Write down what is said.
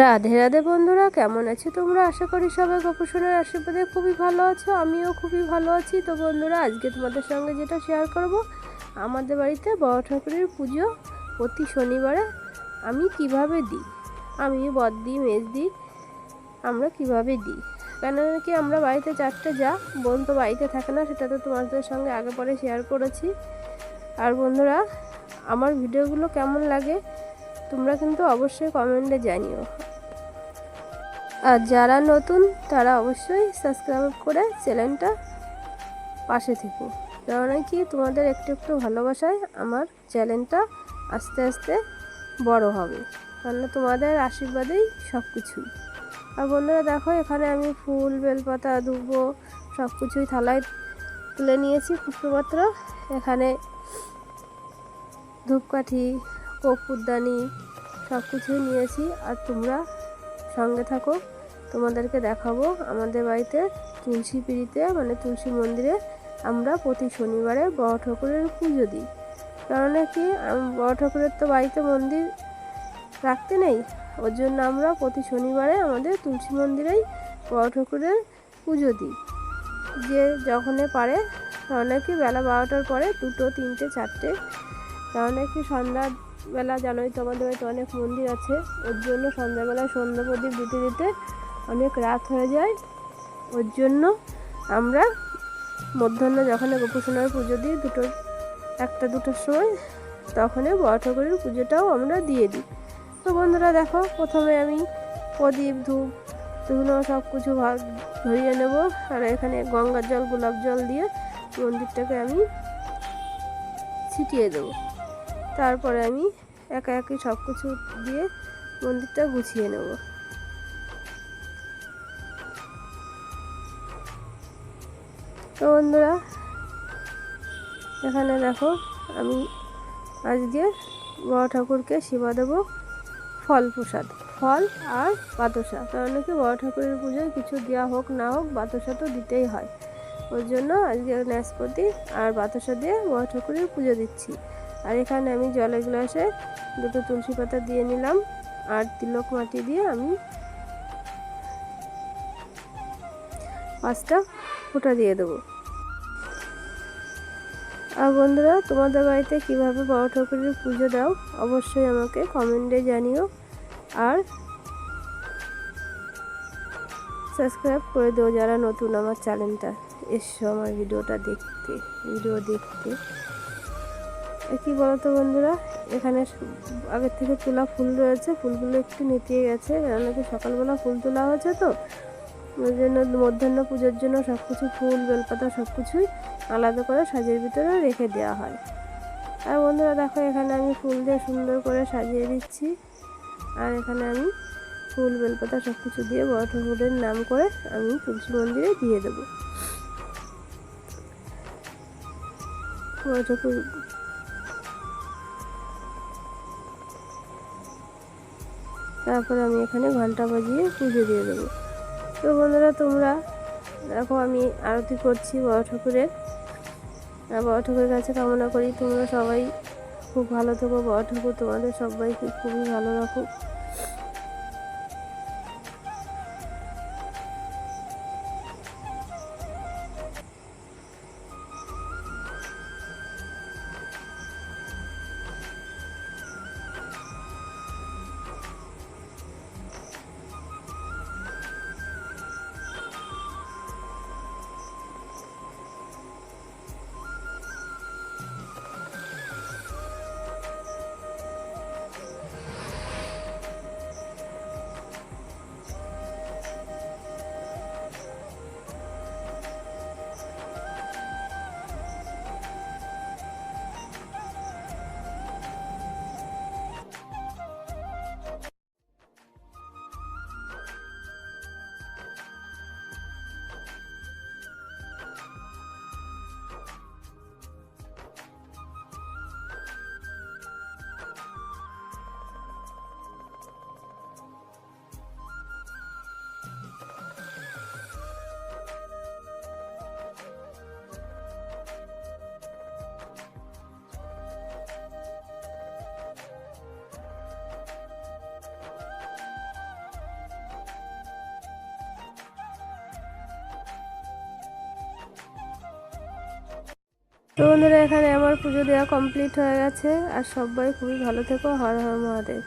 রাধে রাধে বন্ধুরা, কেমন আছো তোমরা? আশা করি সবাই গোপসোনার আশীর্বাদে খুবই ভালো আছো, আমিও খুবই ভালো আছি। তো বন্ধুরা, আজকে তোমাদের সঙ্গে যেটা শেয়ার করব, আমাদের বাড়িতে বড় ঠাকুরের পুজো প্রতি শনিবারে আমি কীভাবে দিই? আমি বদ দিই, মেজ দিই, আমরা কীভাবে দিই? কেন কি আমরা বাড়িতে চারটে যা বোন তো বাড়িতে থাকে না, সেটা তো তোমাদের সঙ্গে আগে পরে শেয়ার করেছি। আর বন্ধুরা, আমার ভিডিওগুলো কেমন লাগে? তোমরা কিন্তু অবশ্যই কমেন্টে জানিও। আর যারা নতুন, তারা অবশ্যই সাবস্ক্রাইব করে চ্যানেলটা পাশে থেকো। কারণ কি, তোমাদের একটু একটু ভালোবাসায় আমার চ্যানেলটা আস্তে আস্তে বড় হবে। কারণ তোমাদের আশীর্বাদেই সব কিছুই আর বন্ধুরা, দেখো, এখানে আমি ফুল, বেলপাতা দুব্বো সব কিছুই থালায় তুলে নিয়েছি। পুষ্পপত্র এখানে ধূপকাঠি কপুরদানি সব কিছুই নিয়েছি আর তোমরা সঙ্গে থাকো। তোমাদেরকে দেখাবো আমাদের বাড়িতে তুলসী পিড়িতে মানে তুলসী মন্দিরে আমরা প্রতি শনিবারে বড় ঠাকুরের পুজো দিই। কারণ কি বড় ঠাকুরের তো বাড়িতে মন্দির রাখতে নেই, ওর জন্য আমরা প্রতি শনিবারে আমাদের তুলসী মন্দিরেই বড় ঠাকুরের পুজো দিই। যে যখনই পারে কারণ কি বেলা বারোটার পরে দুটো, তিনটে, চারটে কারণ কি সন্ধ্যা বেলা জানোই তো আমাদের বাড়িতে অনেক মন্দির আছে। ওর জন্য সন্ধ্যাবেলায় সন্ধ্যা প্রদীপ দিতে দিতে অনেক রাত হয়ে যায়। ওর জন্য আমরা মধ্যাহ্ন যখন গোপুসোনার পুজো দিই দুটো, একটা দুটোর সময়, তখনই বড় ঠাকুরের পুজোটাও আমরা দিয়ে দিই। তো বন্ধুরা দেখো, প্রথমে আমি প্রদীপ, ধূপ, ধুনো সব কিছু ভাগ ধরিয়ে নেব। আর এখানে গঙ্গার জল, গোলাপ জল দিয়ে মন্দিরটাকে আমি ছিটিয়ে দেবো। তারপরে আমি একা একই সব কিছু দিয়ে মন্দিরটা গুছিয়ে নেব। তো বন্ধুরা, এখানে দেখো আমি আজকে বড় ঠাকুরকে সেবা দেবো ফল প্রসাদ। ফল আর বাতাসা। কারণ কি বড় ঠাকুরের পুজোয় কিছু দেওয়া হোক না হোক, বাতাসা তো দিতেই হয়। ওর জন্য আজকে নাশপাতি আর বাতাসা দিয়ে বড় ঠাকুরের পুজো দিচ্ছি। আর এখানে আমি জলের গ্লাসে দুটো তুলসী পাতা দিয়ে নিলাম আর তিলক মাটি দিয়ে আমি পাঁচটা ফোঁটা দিয়ে দেবো। আর বন্ধুরা, তোমাদের বাড়িতে কীভাবে বড় ঠাকুরের পুজো দাও অবশ্যই আমাকে কমেন্টে জানিও আর সাবস্ক্রাইব করে দেও যারা নতুন আমার চ্যানেলটা। এসো আমার ভিডিওটা দেখতে, ভিডিও দেখতে। কি বলতো বন্ধুরা? এখানে আগের থেকে তোলা ফুল রয়েছে। ফুলগুলো একটু নেতিয়ে গেছে। কেননা কি সকালবেলা ফুল তোলা হয়েছে তো। ওই জন্য মধ্যাহ্ন পুজোর জন্য সব কিছু ফুল, বেলপাতা সব কিছুই আলাদা করে সাজের ভিতরে রেখে দেওয়া হয়। আর বন্ধুরা দেখো, এখানে আমি ফুল দিয়ে সুন্দর করে সাজিয়ে দিচ্ছি। আর এখানে আমি ফুল, বেলপাতা সব কিছু দিয়ে বড় ঠাকুরের নাম করে আমি তুলসী মন্দিরে দিয়ে দেবো। বড় ঠাকুর তারপর আমি এখানে ঘণ্টা বাজিয়ে পুজো দিয়ে দেবো। তো বন্ধুরা, তোমরা দেখো আমি আরতি করছি বড় ঠাকুরের। বড় ঠাকুরের কাছে কামনা করি তোমরা সবাই খুব ভালো থেকো। বড় ঠাকুর তোমাদের সবাইকে খুবই ভালো রাখো তো বন্ধুরা, এখানে আমার পুজো দেওয়া কমপ্লিট হয়ে গেছে। আর সবাই খুবই ভালো থেকো। হর হর মহাদেব।